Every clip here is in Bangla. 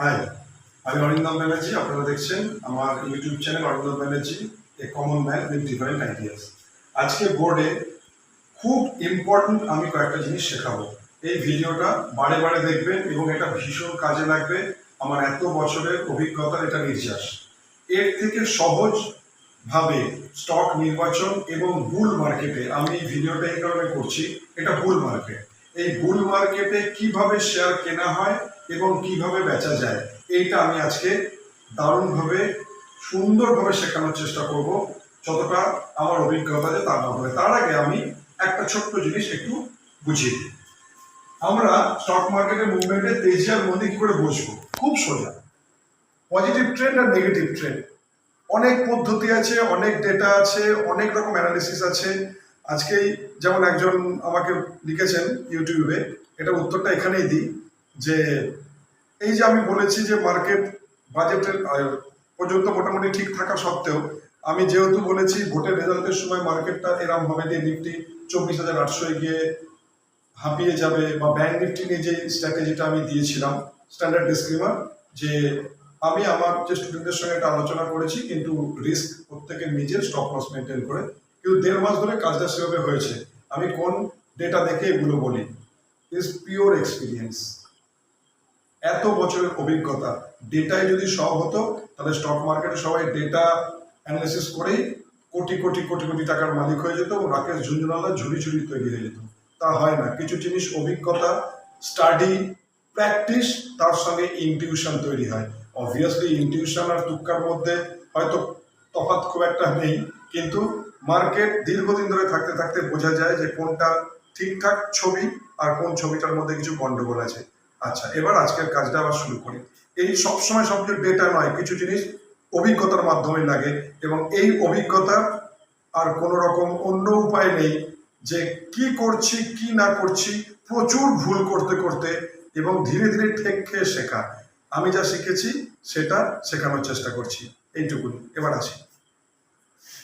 হাই আমি অরিন্দম ব্যানার্জি আপনারা দেখছেন আমার YouTube channel Arindam Banerjee a common man with different ideas আজকে বোর্ডে খুব ইম্পর্ট্যান্ট আমি কয়েকটা জিনিস শেখাবো। এই ভিডিওটা বারে বারে দেখবেন এবং এটা ভীষণ কাজে লাগবে। আমার এত বছরের অভিজ্ঞতার এটা নির্যাস। এর থেকে সহজ ভাবে স্টক নির্বাচন এবং বুল মার্কেটে আমি এই ভিডিওটা এই কারণে করছি, এটা বুল মার্কেট এই বুল মার্কেটে কীভাবে শেয়ার কেনা হয় এবং কীভাবে বেচা যায়, এইটা আমি আজকে দারুণভাবে, সুন্দরভাবে শেখানোর চেষ্টা করব, যতটা আমার অভিজ্ঞতা যে তার মাধ্যমে। তার আগে আমি একটা ছোট্ট জিনিস একটু বুঝিয়ে দিই। আমরা স্টক মার্কেটের মুভমেন্টে তেজি আর মন্দি কি করে বুঝব খুব সোজা। পজিটিভ ট্রেন্ড আর নেগেটিভ ট্রেন্ড অনেক পদ্ধতি আছে, অনেক ডেটা আছে, অনেক রকম অ্যানালিসিস আছে। আজকেই যেমন একজন আমাকে লিখেছেন ইউটিউবে, এটা উত্তরটা এখানেই দিই। যে এই যে আমি বলেছি যে মার্কেট বাজেটের পর্যন্ত মোটামুটি ঠিক থাকা সত্ত্বেও, আমি যেহেতু বলেছি ভোটের রেজাল্টের সময় মার্কেটটা এরম হবে যে নিফটি চব্বিশ হাজার আটশো গিয়ে হাঁপিয়ে যাবে বা ব্যাংক নিফটি নিয়ে যে স্ট্র্যাটেজিটা আমি দিয়েছিলাম স্ট্যান্ডার্ড ডিসক্রিমার যে আমি আমার যে স্টুডেন্টদের সঙ্গে একটা আলোচনা করেছি, কিন্তু রিস্ক প্রত্যেকের নিজের স্টপ লস মেনটেন করে, কিন্তু দেড় মাস ধরে কাজটা সেভাবে হয়েছে। আমি কোন ডেটা দেখে এগুলো বলি। ইজ পিওর এক্সপিরিয়েন্স এত বছরের অভিজ্ঞতা। ডেটায় যদি সব হতো, তাহলে স্টক মার্কেটে সবাই ডেটা অ্যানালিসিস করেই কোটি কোটি কোটি কোটি টাকার মালিক হয়ে যেত রাকেশ ঝুঞ্ঝুনালা ঝুড়ি ঝুড়ি তৈরি হয়ে যেত। তা হয় না। কিছু জিনিস অভিজ্ঞতা স্টাডি প্র্যাকটিস তার সঙ্গে ইনটিউশন তৈরি হয়। অবভিয়াসলি ইনটিউশন আর তুক্কার মধ্যে হয়তো তফাৎ খুব একটা নেই, কিন্তু মার্কেট দীর্ঘদিন ধরে থাকতে থাকতে বোঝা যায় যে কোনটা ঠিকঠাক ছবি আর কোন ছবিটার মধ্যে কিছু গন্ডগোল আছে। আচ্ছা এবার আজকের কাজটা আবার শুরু করি। এই সবসময় সব কিছু ডেটা নয় কিছু জিনিস, অভিজ্ঞতার মাধ্যমে লাগে এবং এই অভিজ্ঞতা আর কোনো রকম অন্য উপায় নেই যে কি করছি, কি না করছি, প্রচুর ভুল করতে করতে এবং ধীরে ধীরে ঠেক খেয়ে শেখা। আমি যা শিখেছি সেটা শেখানোর চেষ্টা করছি। এইটুকুনি এবার আসি।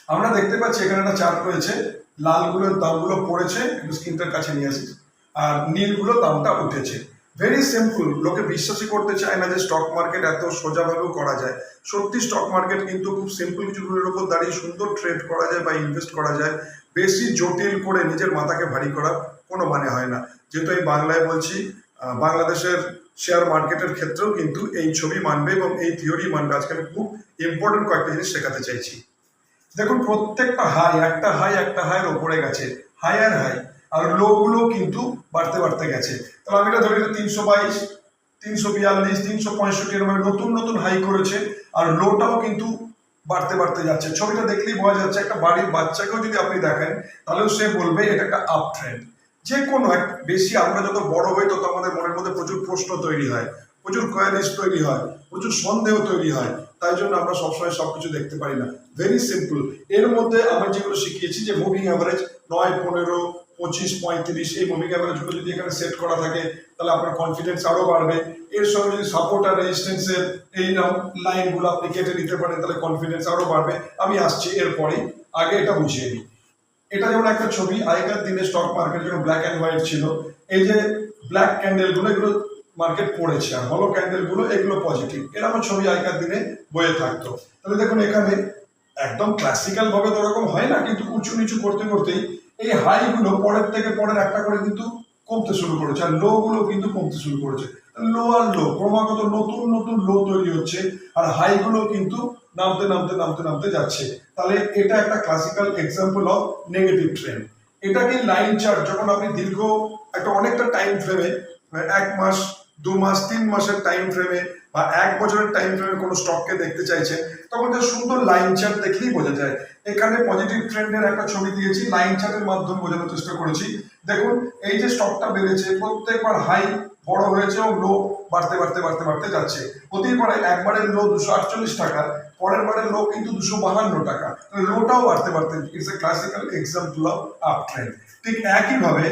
আমরা দেখতে পাচ্ছি এখানে একটা চার্ট রয়েছে। লালগুলোর দামগুলো পড়েছে স্ক্রিনটার কাছে নিয়ে আসি। আর নীলগুলো দামটা উঠেছে। ভেরি সিম্পল লোকে বিশ্বাসই করতে চায় না যে স্টক মার্কেট এত সোজাভাবেও করা যায়। সত্যি স্টক মার্কেট কিন্তু খুব সিম্পল কিছু রুলের উপর দাঁড়িয়ে সুন্দর ট্রেড করা যায় বা ইনভেস্ট করা যায়। বেশি জটিল করে নিজের মাথাকে ভারী করা কোনো মানে হয় না। যেহেতু আমি বাংলায় বলছি বাংলাদেশের শেয়ার মার্কেটের ক্ষেত্রেও কিন্তু এই ছবি মানবে এবং এই থিওরি মানবে। আজকে আমি খুব ইম্পর্টেন্ট কয়েকটা জিনিস শেখাতে চাইছি। দেখুন, প্রত্যেকটা হাই একটা হাই একটা হাইয়ের ওপরে গেছে। হাই আর হাই আর লো গুলো কিন্তু বাড়তে বাড়তে গেছে। তাহলে আমি এটা ধরে নিই তিনশো বাইশ, তিনশো বিয়াল্লিশ, তিনশো পঁয়ষট্টি এরকম নতুন নতুন হাই করেছে আর লোটাও কিন্তু বাড়তে বাড়তে যাচ্ছে। ছবিটা দেখলেই বোঝা যাচ্ছে একটা বাড়ির বাচ্চাকেও যদি আপনি দেখেন, তাহলেও সে বলবে এটা একটা আপ ট্রেন্ড যে কোনো এক, বেশি আমরা যত বড় হই, তত আমাদের মনের মধ্যে প্রচুর প্রশ্ন তৈরি হয়, প্রচুর কোয়ারিজ তৈরি হয়, প্রচুর সন্দেহ তৈরি হয়। তাই জন্য আমরা সবসময় সবকিছু দেখতে পারি না। ভেরি সিম্পল এর মধ্যে আমরা যেগুলো শিখিয়েছি, যে মুভিং অ্যাভারেজ নয়, পনেরো পঁচিশ, পঁয়ত্রিশ, এই মুভিং অ্যাভারেজগুলো যদি এখানে সেট করা থাকে, তাহলে আপনার কনফিডেন্স আরও বাড়বে। এর সঙ্গে যদি সাপোর্ট আর রেজিস্ট্যান্সের এই লাইনগুলো আপনি কেটে নিতে পারেন, তাহলে কনফিডেন্স আরও বাড়বে। আমি আসছি এরপরেই, আগে এটা বুঝিয়ে নিই। এটা যেমন একটা ছবি, আগেকার দিনে স্টক মার্কেট যেমন ব্ল্যাক অ্যান্ড হোয়াইট ছিল, এই যে ব্ল্যাক ক্যান্ডেলগুলো এগুলো মার্কেট পড়েছে আর হলো ক্যান্ডেলগুলো এগুলো পজিটিভ এরকম ছবি আগেকার দিনে বয়ে থাকতো। তাহলে দেখুন এখানে একদম ক্লাসিক্যাল ভাবে তো ওরকম হয় না, কিন্তু উঁচু নিচু করতে করতেই এই হাইগুলো পরের থেকে পরের একটা করে কিন্তু কমতে শুরু করেছে, আর লো গুলো কিন্তু কমতে শুরু করেছে। লো আর লো, ক্রমাগত নতুন নতুন লো তৈরি হচ্ছে, আর হাইগুলো কিন্তু নামতে নামতে নামতে নামতে যাচ্ছে। তাহলে এটা একটা classical example of negative trend এটাকে লাইন চার্ট যখন আপনি দীর্ঘ একটা অনেকটা টাইম ফ্রেমে এক মাস, দু মাস, তিন মাসের টাইম ফ্রেমে বা এক বছরের টাইম ফ্রেমে কোনো স্টককে দেখতে চাইছেন তখন যে সুন্দর লাইন চার্ট দেখলেই বোঝা যায়। এখানে পজিটিভ ট্রেন্ডের একটা ছবি দিয়েছি লাইন চার্টের মাধ্যমে বোঝানোর চেষ্টা করেছি। দেখুন, এই যে স্টকটা বেড়েছে, প্রত্যেকবার হাই বড় হয়েছে এবং লো বাড়তে বাড়তে বাড়তে বাড়তে যাচ্ছে। হতেই পারে একবারের লো দুশো আটচল্লিশ টাকা, পরের বারের লো কিন্তু দুশো বাহান্ন টাকা। লোটাও বাড়তে বাড়তে it's a classical example of up trend ঠিক একইভাবে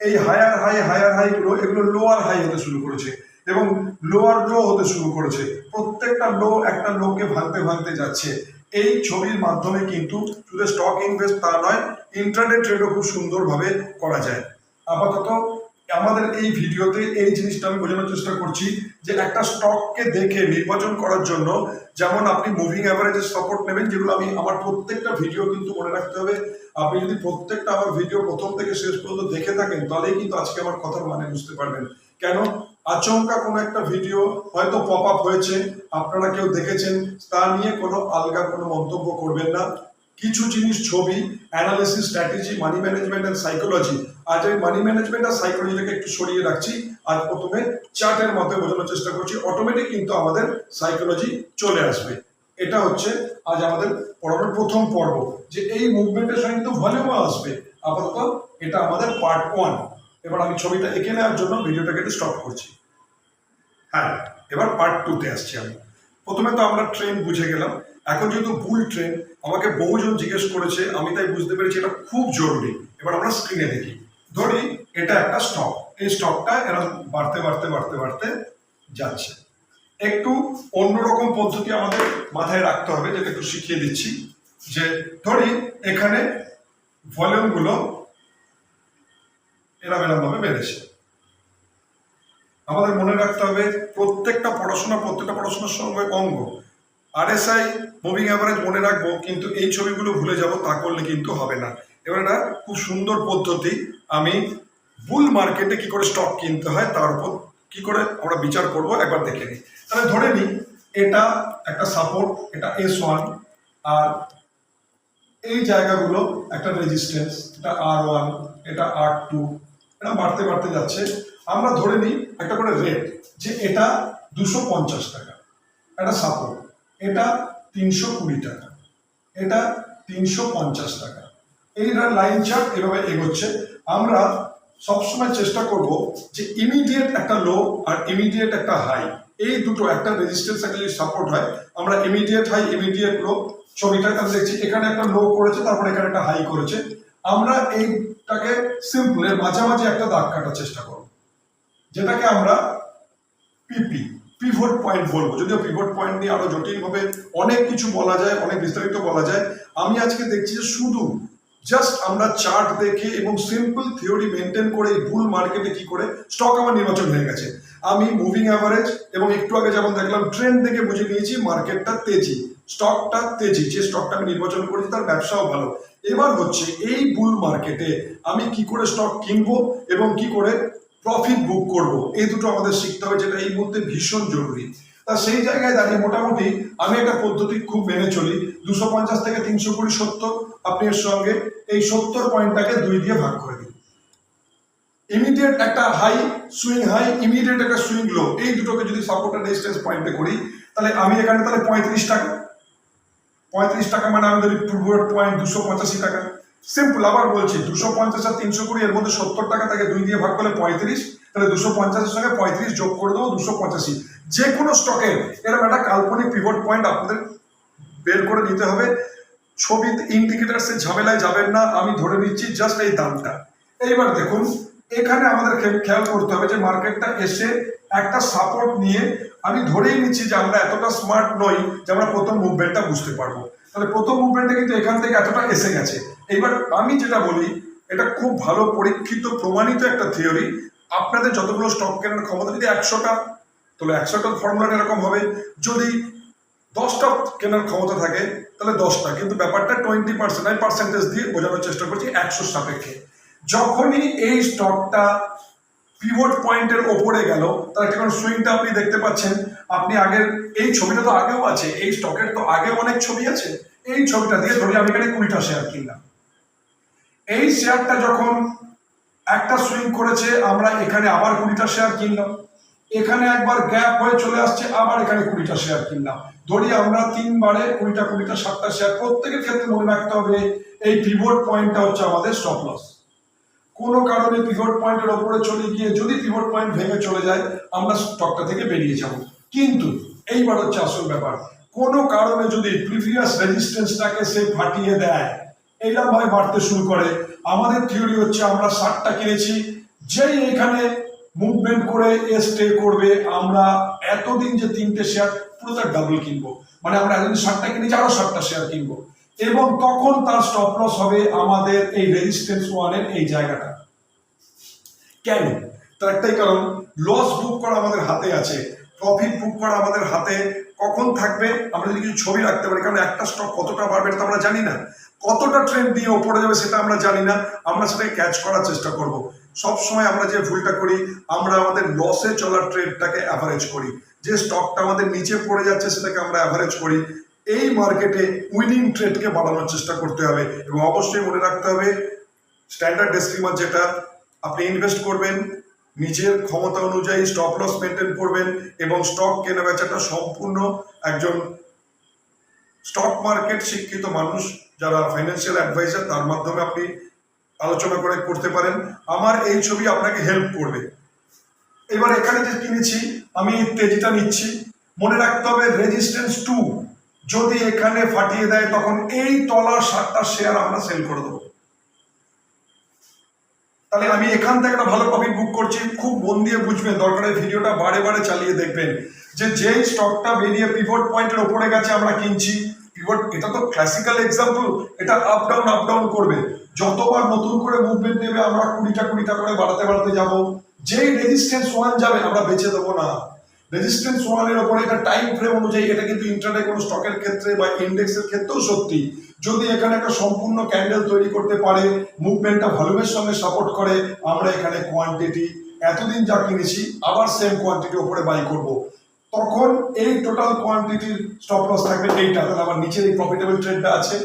এই হায়ার হাই হায়ার হাই গুলো, এগুলো লোয়ার হাই হতে শুরু করেছে। এবং লোয়ার লো হতে শুরু করেছে। প্রত্যেকটা লো একটা লোকে ভাঙতে ভাঙতে যাচ্ছে। এই ছবির মাধ্যমে কিন্তু শুধু স্টক ইনভেস্ট তা নয় ইন্টারনেট ট্রেডও খুব সুন্দরভাবে করা যায়। আপাতত আমাদের এই ভিডিওতে এই জিনিসটা আমি বোঝানোর চেষ্টা করছি যে একটা স্টককে দেখে নির্বাচন করার জন্য যেমন আপনি মুভিং অ্যাভারেজের সাপোর্ট নেবেন, যেগুলো আমি আমার প্রত্যেকটা ভিডিও কিন্তু মনে রাখতে হবে। আপনি যদি প্রত্যেকটা আমার ভিডিও প্রথম থেকে শেষ পর্যন্ত দেখে থাকেন, তাহলেই কিন্তু আজকে আমার কথার মানে বুঝতে পারবেন। কেন? আচমকা কোনো একটা ভিডিও হয়তো পপ আপ হয়েছে, আপনারা কেউ দেখেছেন, তা নিয়ে কোনো আলগা কোনো মন্তব্য করবেন না। কিছু জিনিস ছবি analysis strategy money management and psychology আজ আমি মানি ম্যানেজমেন্ট আর সাইকোলজিটাকে একটু সরিয়ে রাখছি। আজ প্রথমে চার্টের মতে বোঝানোর চেষ্টা করছি অটোমেটিক কিন্তু আমাদের সাইকোলজি চলে আসবে। এটা হচ্ছে আজ আমাদের পড়ানোর প্রথম পর্ব, যে এই মুভমেন্টের সঙ্গে কিন্তু ভলিউমও আসবে। আপাতত এটা আমাদের পার্ট ওয়ান এবার আমি ছবিটা এঁকে নেওয়ার জন্য ভিডিওটাকে স্টপ করছি। হ্যাঁ এবার পার্ট টুতে আসছি আমি। প্রথমে তো আমরা ট্রেন বুঝে গেলাম। এখন যেহেতু ভুল ট্রেন আমাকে বহুজন জিজ্ঞেস করেছে, আমি তাই বুঝতে পেরেছি এটা খুব জরুরি। এবার আমরা স্ক্রিনে দেখি। ধরি, এটা একটা স্টক এই স্টকটা এরা বাড়তে বাড়তে বাড়তে বাড়তে যাচ্ছে। একটু অন্যরকম পদ্ধতি আমাদের মাথায় রাখতে হবে, যেটা একটু শিখিয়ে দিচ্ছি। যে ধরি, এখানে ভলিউমগুলো এরম ভাবে বেড়েছে। আমাদের মনে রাখতে হবে প্রত্যেকটা পড়াশোনা, প্রত্যেকটা পড়াশোনার সঙ্গে অঙ্গ। আরএসআই মুভিং অ্যাভারেজ মনে রাখব, কিন্তু এই ছবিগুলো ভুলে যাব, তা করলে কিন্তু হবে না। এবার একটা খুব সুন্দর পদ্ধতি। আমি বুল মার্কেটে কি করে স্টক কিনতে হয়, তার উপর কি করে আমরা বিচার করব, একবার দেখে নিই। তাহলে ধরে নিই, এটা একটা সাপোর্ট এটা এস ওয়ান আর এই জায়গাগুলো একটা রেজিস্ট্যান্স এটা আর ওয়ান এটা আর টু এটা বাড়তে বাড়তে যাচ্ছে। আমরা ধরে নিই একটা করে রেট যে এটা দুশো পঞ্চাশ টাকা এটা সাপোর্ট এটা তিনশো কুড়ি টাকা, এটা তিনশো পঞ্চাশ টাকা। এই লাইন চার্ট এভাবে এগোচ্ছে। আমরা সবসময় চেষ্টা করব যে ইমিডিয়েট একটা লো আর ইমিডিয়েট একটা হাই এই দুটো, একটা রেজিস্ট্যান্স একটা যদি সাপোর্ট হয়, আমরা ইমিডিয়েট হাই ইমিডিয়েট লো ছবিটা আমি দেখছি। এখানে একটা লো করেছে, তারপর এখানে একটা হাই করেছে। আমরা এইটাকে সিম্পল এর মাঝামাঝি একটা দাগ কাটার চেষ্টা করব। যেটাকে আমরা পিপি পিভট পয়েন্ট বলব। যদিও পিভট পয়েন্ট নিয়ে আরও জটিলভাবে অনেক কিছু বলা যায়, অনেক বিস্তারিত বলা যায়। আমি আজকে দেখছি যে শুধু জাস্ট আমরা চার্ট দেখে এবং সিম্পল থিওরি মেনটেন করে এই বুল মার্কেটে কি করে স্টক আমার নির্বাচন হয়ে গেছে। আমি মুভিং অ্যাভারেজ এবং একটু আগে যেমন দেখলাম ট্রেন্ড দেখে বুঝে নিয়েছি মার্কেটটা তেজি স্টকটা তেজি, যে স্টকটা আমি নির্বাচন করেছি তার ব্যবসাও ভালো। এবার হচ্ছে এই বুল মার্কেটে আমি কি করে স্টক কিনবো এবং কি করে প্রফিট বুক করব। এই দুটো আমাদের শিখতে হবে, যেটা এই মুহূর্তে ভীষণ জরুরি। তা সেই জায়গায় দাঁড়িয়ে মোটামুটি আমি একটা পদ্ধতি খুব মেনে চলি। দুশো পঞ্চাশ থেকে তিনশো কুড়ি সত্তর আপনি এর সঙ্গে এই সত্তর পয়েন্টটাকে দুই দিয়ে ভাগ করে দিন। ইমিডিয়েট একটা হাই সুইং হাই ইমিডিয়েট একটা সুইং লো এই দুটোকে যদি সাপোর্ট আর পয়েন্টে করি, তাহলে আমি এখানে তাহলে পঁয়ত্রিশ টাকা। পঁয়ত্রিশ টাকা মানে আমি ধরি পয়েন্ট দুশো পঁচাশি টাকা। সিম্পল আবার বলছি, দুশো পঞ্চাশ আর তিনশো কুড়ি, এর মধ্যে সত্তর টাকা থেকে দুই দিয়ে ভাগ করলে পঁয়ত্রিশ, তাহলে দুশো পঞ্চাশের সঙ্গে পঁয়ত্রিশ যোগ করে দেবো দুশো পঁচাশি। যে কোনো স্টকের এরকম একটা কাল্পনিক পিভট পয়েন্ট আপনাদের বের করে নিতে হবে। ছবি ইন্ডিকেটার্স এর ঝামেলায় যাবেন না, আমি ধরে নিচ্ছি জাস্ট এই দামটা। এইবার দেখুন, এখানে আমাদের খেয়াল করতে হবে যে মার্কেটটা এসে একটা সাপোর্ট নিয়ে আমি ধরেই নিচ্ছি যে আমরা এতটা স্মার্ট নই যে আমরা প্রথম মুভমেন্টটা বুঝতে পারব। তাহলে প্রথম মুভমেন্টটা কিন্তু এখান থেকে এতটা এসে গেছে। এইবার আমি যেটা বলি, এটা খুব ভালো পরীক্ষিত, প্রমাণিত একটা থিওরি আপনাদের যতগুলো স্টক কেনার ক্ষমতা, যদি একশোটা, তাহলে একশোটা ফর্মুলাটা এরকম হবে। যদি দশটা কেনার ক্ষমতা থাকে, তাহলে দশটা। কিন্তু ব্যাপারটা টোয়েন্টি পার্সেন্ট আমি পার্সেন্টেজ দিয়ে বোঝানোর চেষ্টা করছি একশোর সাপেক্ষে। যখনই এই স্টকটা পিভট পয়েন্টের ওপরে গেল, তার একটা সুইংটা আপনি দেখতে পাচ্ছেন। আপনি আগের, এই ছবিটা তো আগেও আছে, এই স্টকের তো আগেও অনেক ছবি আছে। এই ছবিটা দিয়ে ধরি আমি এখানে কুড়িটা শেয়ার কিনলাম। এই শেয়ারটা যখন একটা সুইং করেছে, আমরা এখানে আবার কুড়িটা শেয়ার কিনলাম। এখানে একবার গ্যাপ হয়ে চলে আসছে, আবার এখানে কুড়িটা শেয়ার কিনলাম। ধরি আমরা তিনবারে কুড়িটা কুড়িটা, সাতটা শেয়ার প্রত্যেকের ক্ষেত্রে মনে রাখতে হবে, এই পিভট পয়েন্টটা হচ্ছে আমাদের স্টপ লস কোনো কারণে পিভট পয়েন্টের ওপরে চলে গিয়ে যদি পিভট পয়েন্ট ভেঙে চলে যায়, আমরা স্টকটা থেকে বেরিয়ে যাব। কিন্তু এইবার হচ্ছে আসল ব্যাপার। কোনো কারণে যদি প্রিভিয়াস রেজিস্ট্যান্সটাকে সে ফাটিয়ে দেয় এইরকম ভাবে বাড়তে শুরু করে। আমাদের থিওরি হচ্ছে আমরা ষাটটা কিনেছি। যেই এখানে মুভমেন্ট করে এ স্টে করবে, আমরা এতদিন যে তিনটে শেয়ার পুরো তার ডাবল কিনবো। মানে আমরা এতদিন ষাটটা কিনেছি, আরও ষাটটা শেয়ার কিনবো। এবং তখন তার স্টপ লস হবে আমাদের এই রেজিস্ট্যান্স ওয়ানের এই জায়গাটা। কেন? তার একটাই কারণ লস বুক করা আমাদের হাতে আছে। প্রফিট বুক করা আমাদের হাতে কখন থাকবে, আমরা যদি কিছু ছবি রাখতে পারি, কারণ একটা স্টক কতটা বাড়বে এটা আমরা জানি না। কতটা ট্রেন্ড দিয়ে ওপরে যাবে সেটা আমরা জানি না। আমরা সেটাকে ক্যাচ করার চেষ্টা করব। সব সময় আমরা যে ভুলটা করি, আমরা আমাদের লসে চলার ট্রেডটাকে অ্যাভারেজ করি। যে স্টকটা আমাদের নিচে পড়ে যাচ্ছে সেটাকে আমরা অ্যাভারেজ করি। এই মার্কেটে উইনিং ট্রেডকে বাড়ানোর চেষ্টা করতে হবে এবং অবশ্যই মনে রাখতে হবে স্ট্যান্ডার্ড ডেস্ক্রিমার যেটা, আপনি ইনভেস্ট করবেন, নিজের ক্ষমতা অনুযায়ী স্টপ লস মেনটেন করবেন এবং স্টক কেনা বেচাটা সম্পূর্ণ একজন স্টক মার্কেট শিক্ষিত মানুষ যারা ফাইন্যান্সিয়াল অ্যাডভাইজার তার মাধ্যমে আপনি আলোচনা করে করতে পারেন। আমার এই ছবি আপনাকে হেল্প করবে। এবার এখানে যে কিনেছি, আমি তেজিটা নিচ্ছি। মনে রাখতে হবে রেজিস্ট্যান্স টু যদি এখানে ফাটিয়ে দেয়, তখন এই তলার সাতটা শেয়ার আমরা সেল করে দেবো। তাহলে আমি এখান থেকে একটা ভালো প্রফিট বুক করছি। খুব মন দিয়ে বুঝবেন, দরকারে ভিডিওটা বারে বারে চালিয়ে দেখবেন যে যেই স্টকটা বেরিয়ে পিভট পয়েন্টের ওপরে গেছে, আমরা কিনছি। পিভট এটা তো ক্লাসিক্যাল এক্সাম্পল এটা আপ ডাউন আপ ডাউন করবে। যতবার নতুন করে মুভমেন্ট নেবে, আমরা কুড়িটা কুড়িটা করে বাড়াতে বাড়াতে যাব। যেই রেজিস্ট্যান্স ওয়ান যাবে, আমরা বেঁচে দেবো না। রেজিস্ট্যান্স ওয়ানের ওপরে এটা টাইম ফ্রেম অনুযায়ী, এটা কিন্তু ইন্টারনেট কোনো স্টকের ক্ষেত্রে বা ইন্ডেক্সের ক্ষেত্রেও সত্যি। যদি এখানে একটা সম্পূর্ণ ক্যান্ডেল তৈরি করতে পারে মুভমেন্টটা ভলিউমের সঙ্গে সাপোর্ট করে, আমরা এখানে কোয়ান্টিটি এতদিন যা কিনেছি, আবার সেম কোয়ান্টিটি ওপরে বাই করব। তখন এই টোটাল কোয়ান্টিটির স্টপ লস থাকবে এইটা, তাহলে আমার নিচের এই প্রফিটেবল ট্রেডটা আছে।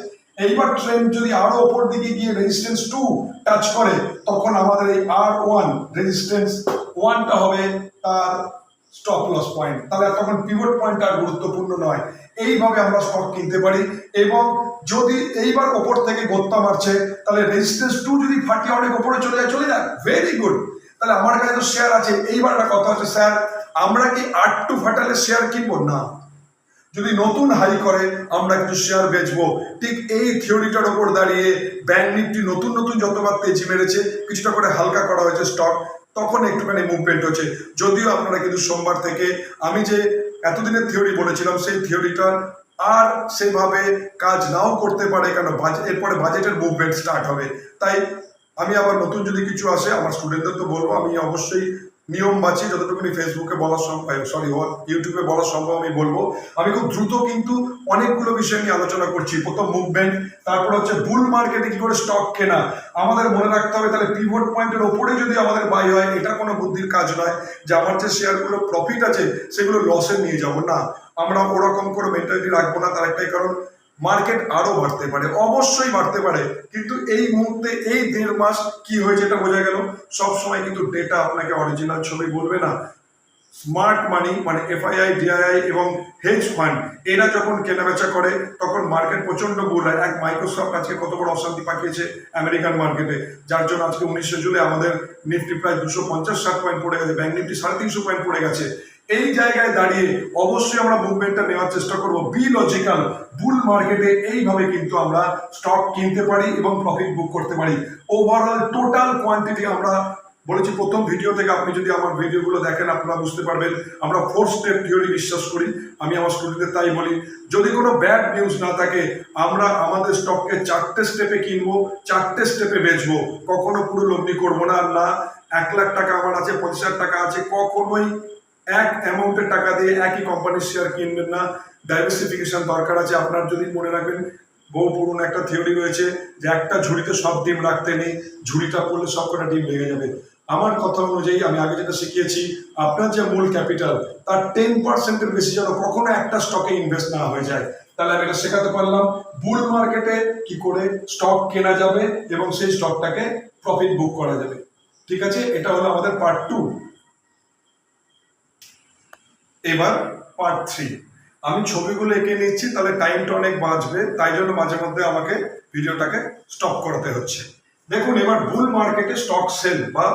এইবার ট্রেন্ড যদি আরও ওপর দিকে গিয়ে রেজিস্ট্যান্স টু টাচ করে, তখন আমাদের এই আর ওয়ান রেজিস্ট্যান্স ওয়ানটা হবে তার স্টপ লস পয়েন্ট তাহলে তখন পিভট পয়েন্ট আর গুরুত্বপূর্ণ নয়। এইভাবে আমরা স্টক কিনতে পারি এবং যদি এইবার ওপর থেকে গোত্তা মারছে, তাহলে রেজিস্ট্যান্স টু যদি ফাটিয়ে অনেক ওপরে চলে যায় চলে যায় ভেরি গুড তাহলে আমার কাছে তো শেয়ার আছে। এইবার একটা কথা হচ্ছে স্যার আমরা কি আট টু ফাটালে শেয়ার কিনবো? না। যদি নতুন হাই করে, আমরা কিছু শেয়ার বেচবো। ঠিক এই থিওরিটার ওপর দাঁড়িয়ে ব্যাংক নিফটি নতুন নতুন যতবার তেজি মেরেছে, কিছুটা করে হালকা করা হয়েছে স্টক তখন একটুখানি মুভমেন্ট হচ্ছে। যদিও আপনারা কিন্তু সোমবার থেকে, আমি যে এতদিনের থিওরি বলেছিলাম, সেই থিওরিটার আর সেভাবে কাজ নাও করতে পারে, কেন এরপরে বাজেটের মুভমেন্ট স্টার্ট হবে। তাই আমি আবার নতুন যদি কিছু আসে, আমার স্টুডেন্টদের তো বলব, আমি অবশ্যই নিয়ম বাঁচি যতটুকুনি ফেসবুকে বলা সম্ভব সরি ইউটিউবে বলা সম্ভব আমি বলব। আমি খুব দ্রুত কিন্তু অনেকগুলো বিষয় নিয়ে আলোচনা করছি। প্রথম মুভমেন্ট তারপর হচ্ছে বুল মার্কেটে কি করে স্টক কেনা। আমাদের মনে রাখতে হবে তাহলে পিভট পয়েন্টের ওপরে যদি আমাদের বাই হয়, এটা কোনো বুদ্ধির কাজ নয়। যে আমার যে শেয়ারগুলো প্রফিট আছে, সেগুলো লসে নিয়ে যাব। না, আমরা ওরকম করে মেন্টালিটি রাখব না তার একটাই কারণ মার্কেট আরও বাড়তে পারে, অবশ্যই বাড়তে পারে, কিন্তু এই মুহূর্তে, এই দেড় মাস কি হয়েছে এটা বোঝা গেল। সব সময় কিন্তু ডেটা আপনাকে অরিজিনাল ছবি বলবে না। স্মার্ট মানি মানে এফআইআই ডিআইআই এবং হেজ ফান্ড এরা যখন কেনাবেচা করে, তখন মার্কেট প্রচণ্ড বুল হয়। এক মাইক্রোসফট আজকে কত বড় অশান্তি পাঠিয়েছে আমেরিকান মার্কেটে যার জন্য আজকে উনিশশো জুলাই আমাদের নিফটি প্রায় দুশো পঞ্চাশ ষাট পয়েন্ট পড়ে গেছে ব্যাংক নিফটি সাড়ে তিনশো পয়েন্ট পড়ে গেছে। এই জায়গায় দাঁড়িয়ে অবশ্যই আমরা মুভমেন্টটা নেওয়ার চেষ্টা করব। বি লজিক্যাল বুল মার্কেটে এইভাবে কিন্তু আমরা স্টক কিনতে পারি এবং প্রফিট বুক করতে পারি। ওভারঅল টোটাল কোয়ান্টিটি আমরা বলেছি প্রথম ভিডিও থেকে আপনি যদি আমার ভিডিওগুলো দেখেন, আপনারা বুঝতে পারবেন। আমরা ফোর স্টেপ থিওরি বিশ্বাস করি। আমি আমার স্টুডেন্টদের তাই বলি। যদি কোনো ব্যাড নিউজ না থাকে, আমরা আমাদের স্টককে চারটে স্টেপে কিনবো, চারটে স্টেপে বেচবো। কখনো পুরো লগ্নি করব না। না, এক লাখ টাকা আমার আছে হাজার টাকা আছে, কখনোই এক অ্যামাউন্টের টাকা দিয়ে একই কোম্পানির শেয়ার কিনবেন না। ডাইভার্সিফিকেশন দরকার আছে। আপনার যদি মনে রাখবেন, বহু পুরনো একটা থিওরি রয়েছে যে একটা ঝুড়িতে সব ডিম রাখতে নেই, ঝুড়িটা পড়লে সব কটা ডিম ভেঙে যাবে। আমার কথা অনুযায়ী আমি আগে যেটা শিখিয়েছি, আপনার যে মূল ক্যাপিটাল তার টেন পার্সেন্টের বেশি যেন কখনো একটা স্টকে ইনভেস্ট না হয়ে যায়। তাহলে আমি এটা শেখাতে পারলাম বুল মার্কেটে কি করে স্টক কেনা যাবে এবং সেই স্টকটাকে প্রফিট বুক করা যাবে। ঠিক আছে? এটা হলো আমাদের পার্ট টু এবার পার্ট থ্রি আমি ছবিগুলো এঁকে নিচ্ছি, তাহলে টাইমটা অনেক বাঁচবে, তাই জন্য মাঝে মধ্যে আমাকে ভিডিওটাকে স্টপ করাতে হচ্ছে। দেখুন, এবার বুল মার্কেটে স্টক সেল বা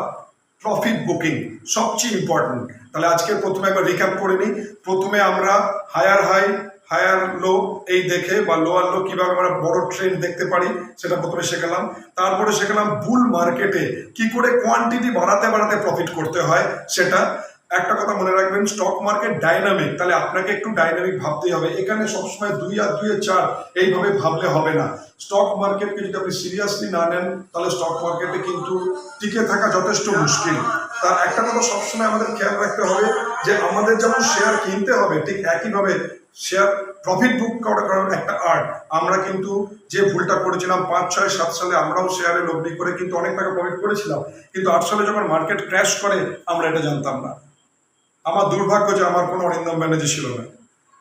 প্রফিট বুকিং সবচেয়ে ইম্পর্টেন্ট তাহলে আজকে প্রথমে একবার রিক্যাপ করে নিই। প্রথমে আমরা হায়ার হাই হায়ার লো এই দেখে বা লোয়ার লো কীভাবে আমরা বড় ট্রেন্ড দেখতে পারি, সেটা প্রথমে শেখালাম। তারপরে শেখালাম বুল মার্কেটে কি করে কোয়ান্টিটি বাড়াতে বাড়াতে প্রফিট করতে হয়, সেটা একটা কথা মনে রাখবেন স্টক মার্কেট ডাইনামিক তাহলে আপনাকে একটু ডাইনামিক ভাবতেই হবে। এখানে সবসময় দুই আর দুই আর চার এইভাবে ভাবলে হবে না। স্টক মার্কেটকে যদি আপনি সিরিয়াসলি না নেন, তাহলে স্টক মার্কেটে কিন্তু টিকে থাকা যথেষ্ট মুশকিল। তার একটা কথা সবসময় আমাদের খেয়াল রাখতে হবে, যে আমাদের যেমন শেয়ার কিনতে হবে, ঠিক একইভাবে শেয়ার প্রফিট বুক করা করার একটা আর্ট আমরা কিন্তু যে ভুলটা করেছিলাম পাঁচ, ছয়, সাত সালে, আমরাও শেয়ারে লগ্নি করে কিন্তু অনেক টাকা প্রফিট করেছিলাম। কিন্তু আট সালে যখন মার্কেট ক্র্যাশ করে, আমরা এটা জানতাম না। আমার দুর্ভাগ্য যে আমার কোনো অরিন্দম ব্যানার্জি ছিল না।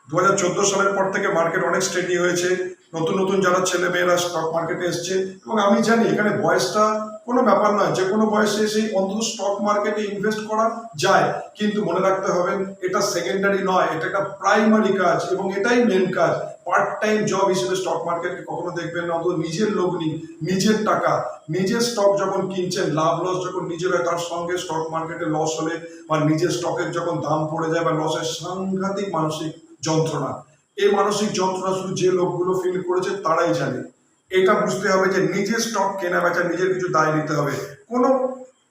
দু হাজার চোদ্দ সালের পর থেকে মার্কেট অনেক স্টেডি হয়েছে। নতুন নতুন যারা ছেলে মেয়েরা স্টক মার্কেটে এসছে। এবং আমি জানি এখানে বয়সটা কোনো ব্যাপার নয়, যে কোনো বয়সে এসেই অন্তত স্টক মার্কেটে ইনভেস্ট করা যায়, কিন্তু মনে রাখতে হবে এটা সেকেন্ডারি নয়, এটা একটা প্রাইমারি কাজ এবং এটাই মেন কাজ। পার্ট টাইম জব হিসেবে স্টক মার্কেটকে কখনো দেখবেন না, অন্তত নিজের লগ্নি নিজের টাকা। নিজের স্টক যখন কিনছেন, লাভ লস যখন নিজের হয়, তার সঙ্গে স্টক মার্কেটে লস হলে বা নিজের স্টকের যখন দাম পড়ে যায় বা লসের সাংঘাতিক মানসিক যন্ত্রণা। এই মানসিক যন্ত্রণা শুধু যে লোকগুলো ফিল করেছে, তারাই জানে। এটা বুঝতে হবে যে নিজের স্টক কেনা বেচা, নিজের কিছু দায় নিতে হবে। কোনো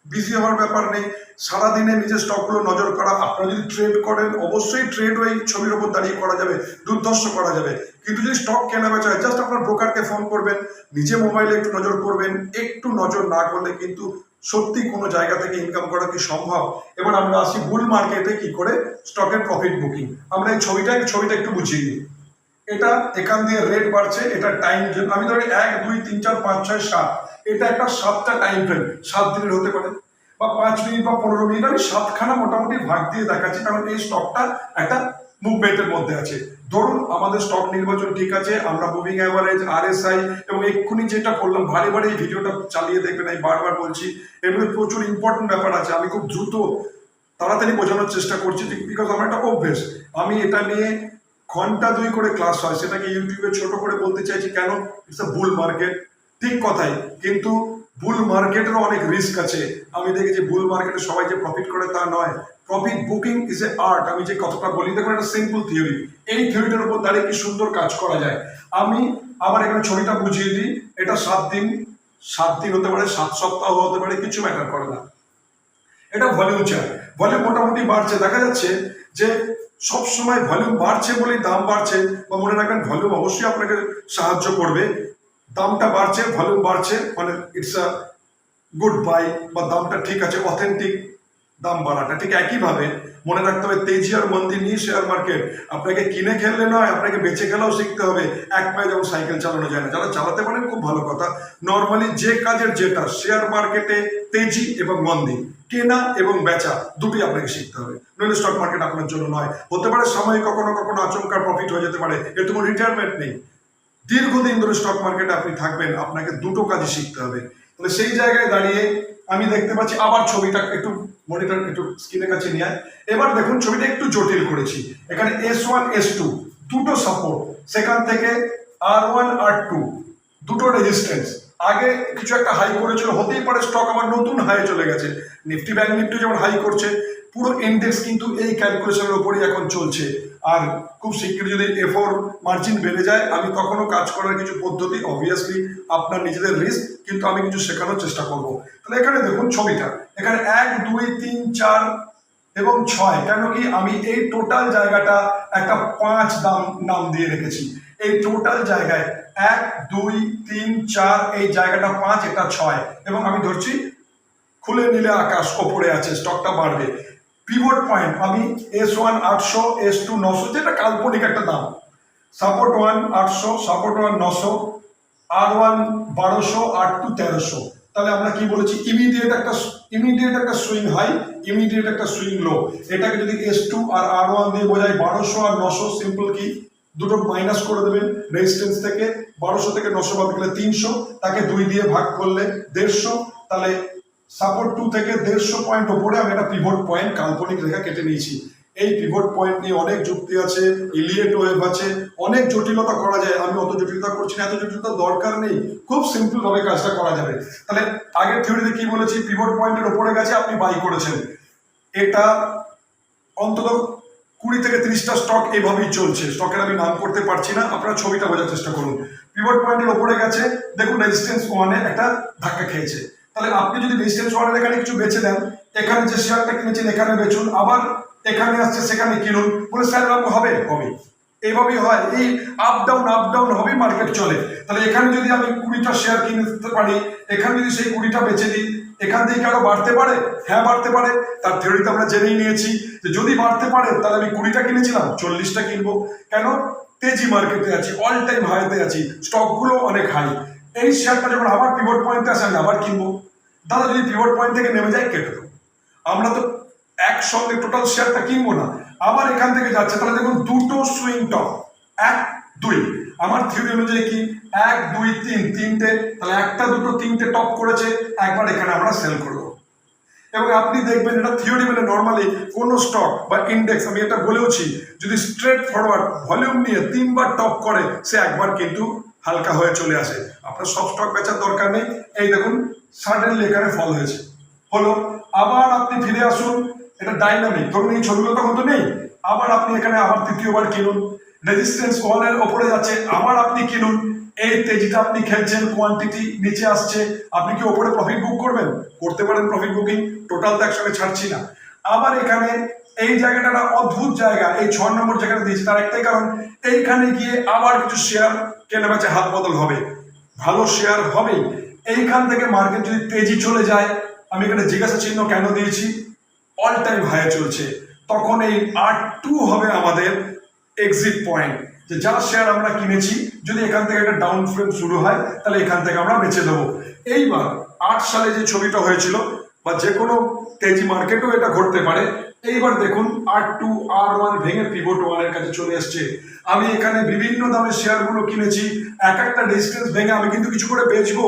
বিজি হওয়ার ব্যাপার নেই। সারাদিনে নিজের স্টকগুলো নজর করা। আপনারা যদি ট্রেড করেন, অবশ্যই ট্রেড ওই ছবির ওপর দাঁড়িয়ে করা যাবে, দুর্ধর্ষ করা যাবে। কিন্তু যদি স্টক কেনা বেচা হয় জাস্ট আপনার ব্রোকারকে ফোন করবেন, নিজে মোবাইলে একটু নজর করবেন, একটু নজর না করলে কিন্তু সত্যি কোনো জায়গা থেকে ইনকাম করা কি সম্ভব? এবার আমরা আসি বুল মার্কেটে কি করে স্টকের প্রফিট বুকিং আমরা এই ছবিটা ছবিটা একটু বুঝিয়ে দিই। এটা এখান দিয়ে রেট বাড়ছে, এটা টাইম আমি ধরি এক, দুই, তিন, চার, পাঁচ, ছয়, সাত। এটা একটা সাতটা টাইম ফ্রেম সাত দিনের হতে পারে। বা পাঁচ মিনিট বা পনেরো মিনিট। আমি সাতখানা মোটামুটি ভাগ দিয়ে দেখাচ্ছি। কারণ এই স্টকটা একটা মুভমেন্টের মধ্যে আছে। ধরুন আমাদের স্টক নির্বাচন ঠিক আছে, আমরা মুভিং অ্যাভারেজ আরএসআই এবং এক্ষুনি যেটা করলাম ভারী ভারী এই ভিডিওটা চালিয়ে দেখবেন। আমি বারবার বলছি মধ্যে প্রচুর ইম্পর্টেন্ট ব্যাপার আছে। আমি খুব দ্রুত, তাড়াতাড়ি বোঝানোর চেষ্টা করছি বিকজ আমার একটা অভ্যেস। আমি এটা নিয়ে ঘণ্টা দুই করে ক্লাস হয়। সেটাকে ইউটিউবে ছোট করে বলতে চাইছি, কেন? ইটস আ বুল মার্কেট ঠিক কথাই, কিন্তু বুল মার্কেটেরও অনেক রিস্ক আছে। আমি দেখেছি বুল মার্কেটে সবাই যে প্রফিট করে তা নয়। Profit booking is a art আমি যে কথাটা বলি, দেখুন একটা সিম্পল থিওরি এই থিওরিটার উপর দাঁড়িয়ে কি সুন্দর কাজ করা যায়? আমি আবার এখানে ছবিটা বুঝিয়ে দিই। এটা সাত দিন সাত দিন হতে পারে, সাত সপ্তাহ হতে পারে, কিছু ম্যাটার করে না। এটা ভলিউম চার্ট ভলিউম মোটামুটি বাড়ছে। দেখা যাচ্ছে যে সব সময় ভলিউম বাড়ছে বলেই দাম বাড়ছে, বা মনে রাখবেন ভলিউম অবশ্যই আপনাকে সাহায্য করবে। দামটা বাড়ছে, ভলিউম বাড়ছে মানে ইটস আ গুড বাই বা দামটা ঠিক আছে অথেন্টিক দাম বাড়াটা। ঠিক একইভাবে মনে রাখতে হবে তেজি আর মন্দির নিয়ে শেয়ার মার্কেট আপনাকে কিনে খেললে নয়, আপনাকে বেঁচে খেলাও শিখতে হবে। এক পায়ে যেমন সাইকেল চালানো যায় না। যারা চালাতে পারেন, খুব ভালো কথা। নর্মালি যে কাজের যেটা শেয়ার মার্কেটে তেজি এবং মন্দির। কেনা এবং বেচা দুটি আপনাকে শিখতে হবে। নইলে স্টক মার্কেট আপনার জন্য নয়। হতে পারে সাময়িক কখনো কখনো আচমকা প্রফিট হয়ে যেতে পারে। এর তো কোনো রিটায়ারমেন্ট নেই। দীর্ঘদিন ধরে স্টক মার্কেটে আপনি থাকবেন, আপনাকে দুটো কাজই শিখতে হবে। তাহলে সেই জায়গায় দাঁড়িয়ে আমি দেখতে পাচ্ছি, আবার ছবিটা একটু মনিটর একটু স্ক্রিনের কাছে নিয়ে আয়। এবার দেখুন, ছবিটা একটু জটিল করেছি। এখানে এস ওয়ান এস টু দুটো সাপোর্ট সেখান থেকে আর ওয়ান আর টু দুটো রেজিস্ট্যান্স আগে কিছু একটা হাই করেছিল, হতেই পারে স্টক আমার নতুন হাই চলে গেছে। নিফটি ব্যাংক নিফটি যেমন হাই করছে, পুরো ইন্ডেক্স কিন্তু এই ক্যালকুলেশনের উপরই এখন চলছে। আর খুব শিগগির যদি এফোর মার্জিন বেড়ে যায়, আমি তখনও কাজ করার কিছু পদ্ধতি অবভিয়াসলি আপনার নিজেদের রিস্ক কিন্তু আমি কিছু শেখানোর চেষ্টা করব। তাহলে এখানে দেখুন ছবিটা। এখানে এক, দুই, তিন, চার এবং ছয়, কেন কি আমি এই টোটাল জায়গাটা একটা পাঁচ দাম, নাম দিয়ে রেখেছি। এই টোটাল জায়গায় এক, দুই, তিন, চার, এই জায়গাটা পাঁচ, এটা ছয় এবং আমি ধরছি খুলে নিলে আকাশ ওপরে আছে স্টকটা বাড়বে। পিভট পয়েন্ট আমি এস ওয়ান আটশো এস টু নশো, যেটা কাল্পনিক একটা দাম। সাপোর্ট ওয়ান আটশো সাপোর্ট ওয়ান নশো আর ওয়ান বারোশো আর টু তেরোশো। তাহলে আমরা কি বলেছি? ইমিডিয়েট একটা ইমিডিয়েট একটা সুইং হাই ইমিডিয়েট একটা সুইং লো এটাকে যদি এস টু আর আর ওয়ান দিয়ে বোঝায় বারোশো আর নশো সিম্পল কি? দুটো মাইনাস করে দেবেন রেজিস্ট্যান্স থেকে। বারোশো থেকে নশো বাদ গেলে তিনশো, তাকে দুই দিয়ে ভাগ করলে দেড়শো। তাহলে সাপোর্ট টু থেকে দেড়শো পয়েন্ট ওপরে আমি একটা পিভট পয়েন্ট কাল্পনিক রেখা কেটে নিয়েছি। এই পিভট পয়েন্ট নিয়ে অনেক যুক্তি আছে ইলিয়েট ওয়েভ আছে, অনেক জটিলতা করা যায়। আমি অত জটিলতা করছি না, এত জটিলতা দরকার নেই। খুব সিম্পল ভাবে কাজটা করা যাবে। তাহলে আগের থিওরিতে কি বলেছি? পিভট পয়েন্টের ওপরে গেছে, আপনি বাই করেছেন। এটা অন্তত কুড়ি থেকে তিরিশটা স্টক এভাবেই চলছে। স্টকের আমি নাম করতে পারছি না, আপনারা ছবিটা বোঝার চেষ্টা করুন। পিভট পয়েন্টের ওপরে গেছে, দেখুন রেজিস্ট্যান্স ওয়ানে একটা ধাক্কা খেয়েছে। তাহলে আপনি যদি রেজিস্ট্যান্স ওয়ানের এখানে কিছু বেছে দেন এখানে যে শেয়ারটা কিনেছেন, এখানে বেচুন, আবার এখানে আসছে, সেখানে কিনুন, বলে স্যার হবে হবে। এইভাবেই হয়, এই আপ ডাউন আপ ডাউন হবে মার্কেট চলে। তাহলে এখানে যদি আমি কুড়িটা শেয়ার কিনতে পারি, এখানে যদি সেই কুড়িটা বেচে দিই এখান থেকে আরও বাড়তে পারে? হ্যাঁ বাড়তে পারে। তার থিওরিতে আমরা জেনেই নিয়েছি। যে যদি বাড়তে পারে, তাহলে আমি কুড়িটা কিনেছিলাম, চল্লিশটা কিনবো। কেন? তেজি মার্কেটে আছি অল টাইম হাইতে আছি স্টকগুলো অনেক হাই এই শেয়ারটা যখন আবার পিভট পয়েন্টে আসে, আমি আবার কিনবো। দাদা, যদি পিভট পয়েন্ট থেকে নেমে যায়, কেটে দেবো। আমরা তো একসঙ্গে টোটাল শেয়ারটা কিনবো না। আবার এখান থেকে যাচ্ছে, তাহলে দেখুন দুটো সুইং টপ এক, দুই। আমার থিওরি অনুযায়ী কি? এক, দুই, তিন, তিনটে, তাহলে একটা, দুটো, তিনটে টপ করেছে, একবার এখানে আমরা সেল করব। এবং আপনি দেখবেন, এটা থিওরি মানে নর্মালি কোনো স্টক বা ইন্ডেক্স আমি এটা বলেওছি, যদি স্ট্রেট ফরওয়ার্ড ভলিউম নিয়ে তিনবার টপ করে, সে একবার কিন্তু হালকা হয়ে চলে আসে। আপনার সব স্টক বেচার দরকার নেই। এই দেখুন সাডেনলি এখানে ফল হয়েছে। হলো, আবার আপনি ফিরে আসুন। এটা ডাইনামিক ধরুন এই ছবিগুলো তখন তো নেই। আবার আপনি এখানে আবার তৃতীয়বার কিনুন। রেজিস্ট্যান্স ওয়ালের ওপরে যাচ্ছে, আবার আপনি কিনুন। এই তেজিটা আপনি খেলছেন কোয়ান্টিটি নিচে আসছে। আপনি কি ওপরে প্রফিট বুক করবেন? করতে পারেন প্রফিট বুকিং টোটাল তো একসঙ্গে ছাড়ছি না। আবার এখানে এই জায়গাটা একটা অদ্ভুত জায়গা। এই ছ নম্বর জায়গাটা দিয়েছি তার একটাই কারণ, এইখানে গিয়ে আবার কিছু শেয়ার কেনা বেচা হাত বদল হবে। ভালো শেয়ার হবেই। এইখান থেকে মার্কেট যদি তেজি চলে যায়, আমি এখানে জিজ্ঞাসা চিহ্ন কেন দিয়েছি? অল টাইম হাই চলছে। তখন এই আর টু হবে আমাদের এক্সিট পয়েন্ট যে যা শেয়ার আমরা কিনেছি, যদি এখান থেকে একটা ডাউন ফ্রেম শুরু হয়, তাহলে এখান থেকে আমরা বেঁচে দেবো। এইবার আট সালে যে ছবিটা হয়েছিল, বা যে কোনো তেজি মার্কেটেও এটা ঘটতে পারে। এইবার দেখুন আর টু আর ওয়ান ভেঙে পিভট ওয়ানের কাছে চলে এসছে। আমি এখানে বিভিন্ন দামে শেয়ারগুলো কিনেছি, এক একটা ডিস্টেন্স ভেঙে আমি কিন্তু কিছু করে বেচবো।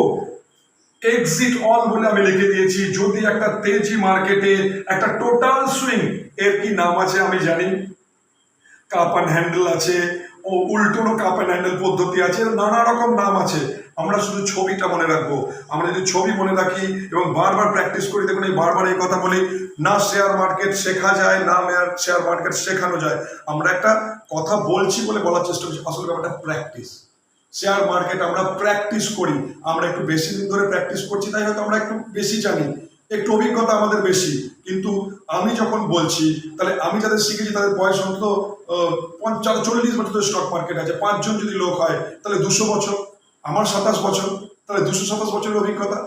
এক্সিট অল বলে আমি লিখে দিয়েছি, যদি একটা তেজি মার্কেটে একটা টোটাল সুইং এর কি নাম আছে আমি জানি? কাপ অ্যান্ড হ্যান্ডেল আছে, ও উল্টোনো কাপ অ্যান্ড হ্যান্ডেল পদ্ধতি আছে, নানা রকম নাম আছে। আমরা শুধু ছবিটা মনে রাখব। আমরা যদি ছবি মনে রাখি এবং বারবার প্র্যাকটিস করি, দেখুন এই বারবার এই কথা বলি, না শেয়ার মার্কেট শেখা যায়, না শেয়ার মার্কেট শেখানো যায়। আমরা একটা কথা বলছি বলে বলার চেষ্টা করছি, আসলে ব্যাপারটা প্র্যাকটিস শেয়ার মার্কেট আমরা প্র্যাকটিস করি। আমরা একটু বেশি দিন ধরে প্র্যাকটিস করছি, তাই হয়তো আমরা একটু বেশি জানি। একটু অভিজ্ঞতা আমাদের বেশি। কিন্তু আমি যখন বলছি, তাহলে আমি যাদের শিখেছি তাদের বয়স অন্তত পঞ্চাশ চল্লিশ বছর স্টক মার্কেট আছে। পাঁচজন যদি লোক হয়, তাহলে দুশো বছর। আমার সাতাশ বছর, তাহলে দুশো সাতাশ বছরের অভিজ্ঞতা?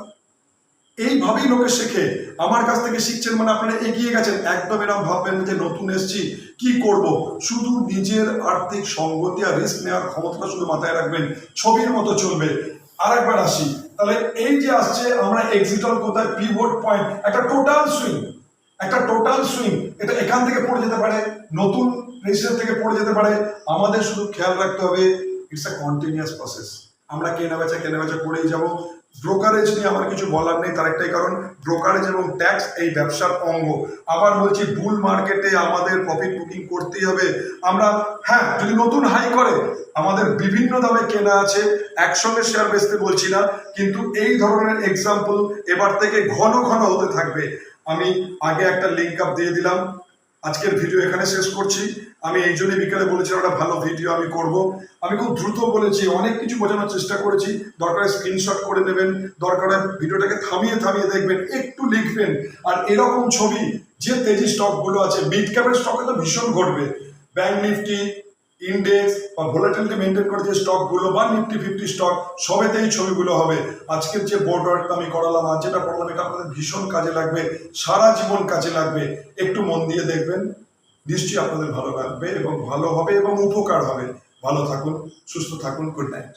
এইভাবেই লোকে শেখে। আমার কাছ থেকে শিখছেন মানে আপনারা এগিয়ে গেছেন। একদম এরকম ভাববেন যে নতুন এসছি, কি করব? শুধু নিজের আর্থিক সঙ্গতি আর রিস্ক নেওয়ার ক্ষমতাটা শুধু মাথায় রাখবেন, ছবির মতো চলবে। আরেকবার আসি, তাহলে এই যে আসছে, আমরা এক্সিটল কোথায়? পিভট পয়েন্ট একটা টোটাল সুইং একটা টোটাল সুইং এটা এখান থেকে পড়ে যেতে পারে, নতুন রেজিস্টার থেকে পড়ে যেতে পারে। আমাদের শুধু খেয়াল রাখতে হবে ইটস আ কন্টিনিউয়াস প্রসেস আমরা কেনা বেচা কেনা বেচা করেই যাব। ব্রোকারেজ নিয়ে আমার কিছু বলার নেই, তার একটাই কারণ ব্রোকারেজ এবং ট্যাক্স এই ব্যবসার অঙ্গ। আবার বলছি বুল মার্কেটে আমাদের প্রফিট বুকিং করতেই হবে। আমরা হ্যাঁ যদি নতুন হাই করে, আমাদের বিভিন্ন দামে কেনা আছে, একসঙ্গে শেয়ার বেচতে বলছি না, কিন্তু এই ধরনের এক্সাম্পল এবার থেকে ঘন ঘন হতে থাকবে। আমি আগে একটা লিঙ্ক আপ দিয়ে দিলাম। আজকের ভিডিও এখানে শেষ করছি। আমি এই জন্যই বিকেলে বলেছিলাম একটা ভালো ভিডিও আমি করব। আমি খুব দ্রুত বলেছি, অনেক কিছু বোঝানোর চেষ্টা করেছি। দরকারে স্ক্রিনশট করে নেবেন, দরকারে ভিডিওটাকে থামিয়ে থামিয়ে দেখবেন, একটু লিখবেন। আর এরকম ছবি, যে তেজি স্টকগুলো আছে মিড ক্যাপের স্টকে তো ভীষণ ঘটবে। ব্যাংক নিফটি ইন্ডেক্স বা ভোলাটিলিটি মেনটেন করে যে স্টকগুলো বা নিফটি ফিফটি স্টক সবেতেই ছবিগুলো হবে। আজকের যে বোর্ড ওয়ার্কটা আমি করালাম, আজ যেটা করলাম, এটা আপনাদের ভীষণ কাজে লাগবে, সারা জীবন কাজে লাগবে। একটু মন দিয়ে দেখবেন, নিশ্চয়ই আপনাদের ভালো লাগবে এবং ভালো হবে এবং উপকার হবে। ভালো থাকুন, সুস্থ থাকুন গুড নাইট